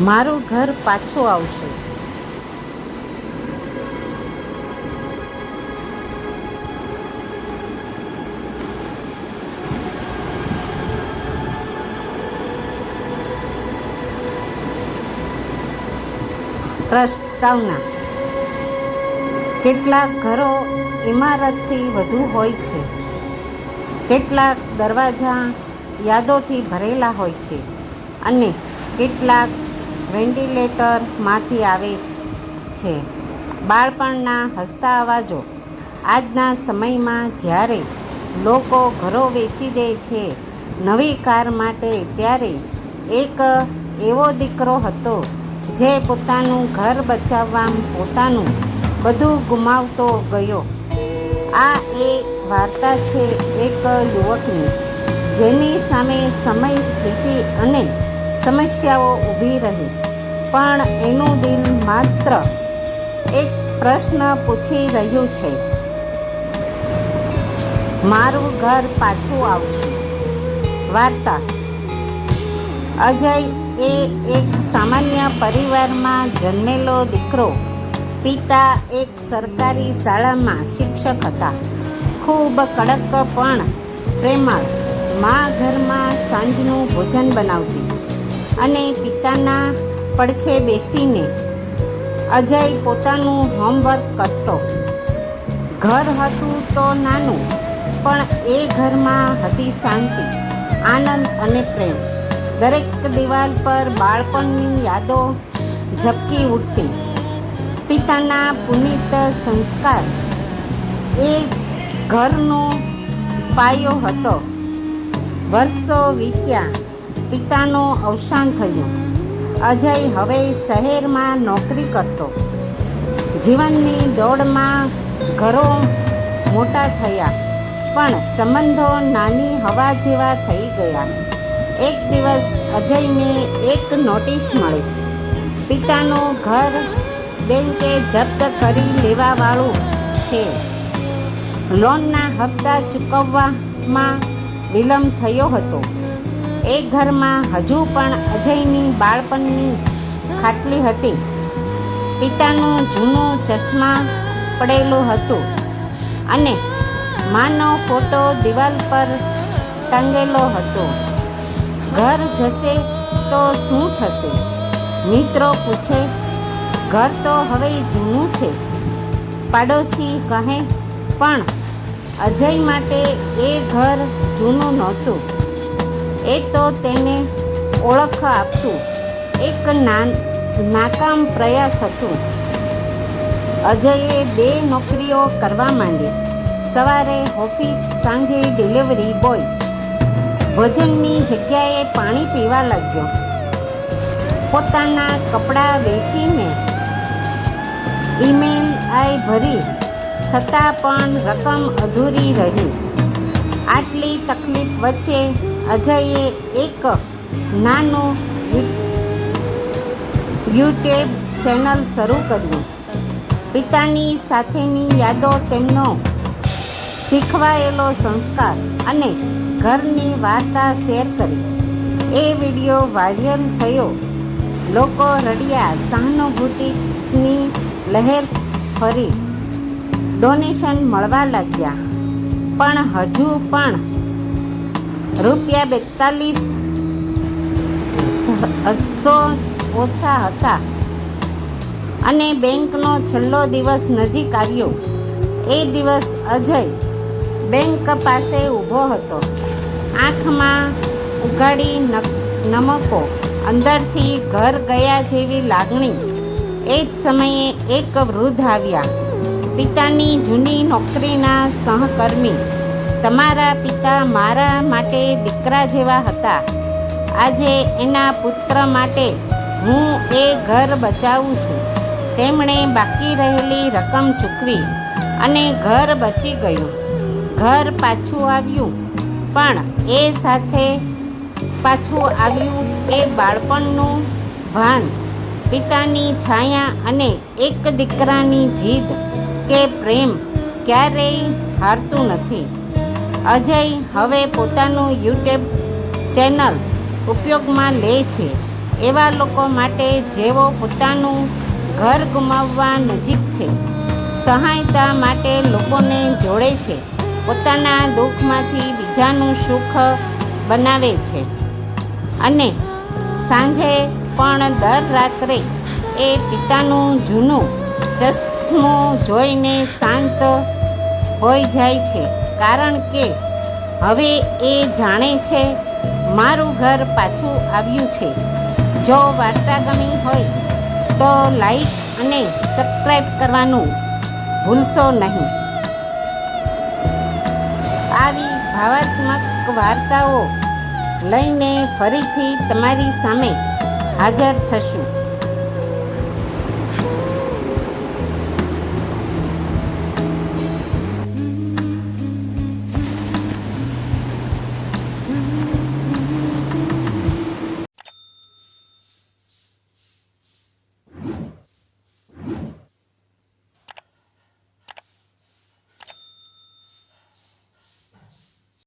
મારું ઘર પાછું આવશે. પ્રસ્તાવના કેટલાક ઘરો ઇમારતથી વધુ હોય છે. કેટલાક દરવાજા યાદોથી ભરેલા હોય છે. અને કેટલાક વેન્ટિલેટરમાંથી આવે છે. બાળપણના હસતા અવાજો. આજના સમયમાં જ્યારે લોકો ઘરો વેચી દે છે, નવી કાર માટે ત્યારે એક એવો દીકરો હતો જે પોતાનું ઘર બચાવવા પોતાનું બધું ગુમાવતો ગયો. આ એ વાર્તા છે એક યુવકની, જેની સામે સમય સ્થિતિ અને સમસ્યાઓ ઊભી રહી. પણ એનું દિલ માત્ર એક પ્રશ્ન પૂછી રહ્યું છે. મારું ઘર પાછું આવશે. વાર્તા. અજય એ એક સામાન્ય પરિવારમાં જન્મેલો દીકરો. પિતા એક સરકારી શાળામાં શિક્ષક હતા. ખૂબ કડક પણ પ્રેમાળ. મા ઘરમાં સાંજનું ભોજન બનાવતી. અને પિતાના પડખે બેસીને અજય પોતાનું હોમવર્ક કરતો. ઘર હતું તો નાનું, પણ એ ઘરમાં હતી શાંતિ, આનંદ અને પ્રેમ. દરેક દિવાલ પર બાળપણની યાદો ઝબકી ઉઠતી. પિતાના પુનિત સંસ્કાર એ ઘરનો પાયો હતો. વર્ષો વીત્યા, પિતાનો અવસાન થયું. અજય હવે શહેરમાં નોકરી કરતો. જીવનની દોડમાં ઘરો મોટા થયા, પણ સંબંધો નાની હવા જેવા થઈ ગયા. એક દિવસ અજયને એક નોટિસ મળી. પિતાનું ઘર બેંકે જપ્ત કરી લેવાવાળું છે. લોનના હપ્તા ચૂકવવામાં વિલંબ થયો હતો. એ ઘરમાં હજુ પણ અજયની બાળપણની ખાટલી હતી. પિતાનું જૂનું ચશ્મા પડેલું હતું અને માનો ફોટો દિવાલ પર ટંગેલો હતો. ઘર જશે તો શું થશે? મિત્રો પૂછે, ઘર તો હવે જૂનું છે. પાડોશી કહે, પણ અજય માટે એ ઘર જૂનું નહોતું. એ તો તેને ઓળખ આપતું. એક નાન, નાકામ પ્રયાસ હતું. અજયે બે નોકરીઓ કરવા માંડી. સવારે ઓફિસ સાંજે ડિલિવરી બોય. ભોજનની જગ્યાએ પાણી પીવા લાગ્યો. પોતાના કપડાં વેચીને ઈમેલ આઈ ભરી. છતાં પણ રકમ અધૂરી રહી. આટલી તકલીફ વચ્ચે અજયે એક નાનો યુટ્યુબ ચેનલ શરૂ કર્યું. પિતાની સાથેની યાદો તેમનો શીખવાયેલો સંસ્કાર અને ઘરની વાર્તા શેર કરી. એ વીડિયો વાયરલ થયો. લોકો રડ્યા સહાનુભૂતિની લહેર ફરી. ડોનેશન મળવા લાગ્યા. પણ હજુ પણ રૂપિયા બેતાલીસ સો ઓછા હતા. અને બેંકનો છેલ્લો દિવસ નજીક આવ્યો. એ દિવસ અજય બેંક પાસે ઊભો હતો. આંખમાં ઉઘાડી નમકો. અંદરથી ઘર ગયા જેવી લાગણી. એ જ સમયે એક વૃદ્ધ આવ્યા. પિતાની જૂની નોકરીના સહકર્મી. તમારા પિતા મારા માટે દીકરા જેવા હતા. આજે એના પુત્ર માટે હું એ ઘર બચાવું છું. તેમણે બાકી રહેલી રકમ ચૂકવી અને ઘર બચી ગયું. ઘર પાછું આવ્યું, પણ એ સાથે પાછું આવ્યું એ બાળપણનું ભાન. પિતાની છાયા અને એક દીકરાની જીદ કે પ્રેમ ક્યારેય હારતું નથી. અજય હવે પોતાનું યુટ્યુબ ચેનલ ઉપયોગમાં લે છે. એવા લોકો માટે જેઓ પોતાનું ઘર ગુમાવવા નજીક છે, સહાયતા માટે લોકોને જોડે છે, પોતાના દુઃખમાંથી બીજાનું સુખ બનાવે છે. અને સાંજે પણ દર રાત્રે એ પિતાનું જૂનું ચશ્મો જોઈને શાંત હોઈ જાય છે. કારણ કે હવે એ જાણે છે મારું ઘર પાછું આવ્યું છે. જો વાર્તા ગમી હોય તો લાઈક અને સબસ્ક્રાઈબ કરવાનું ભૂલશો નહીં. આવી ભાવાત્મક વાર્તાઓ લઈને ફરીથી તમારી સામે હાજર થશું.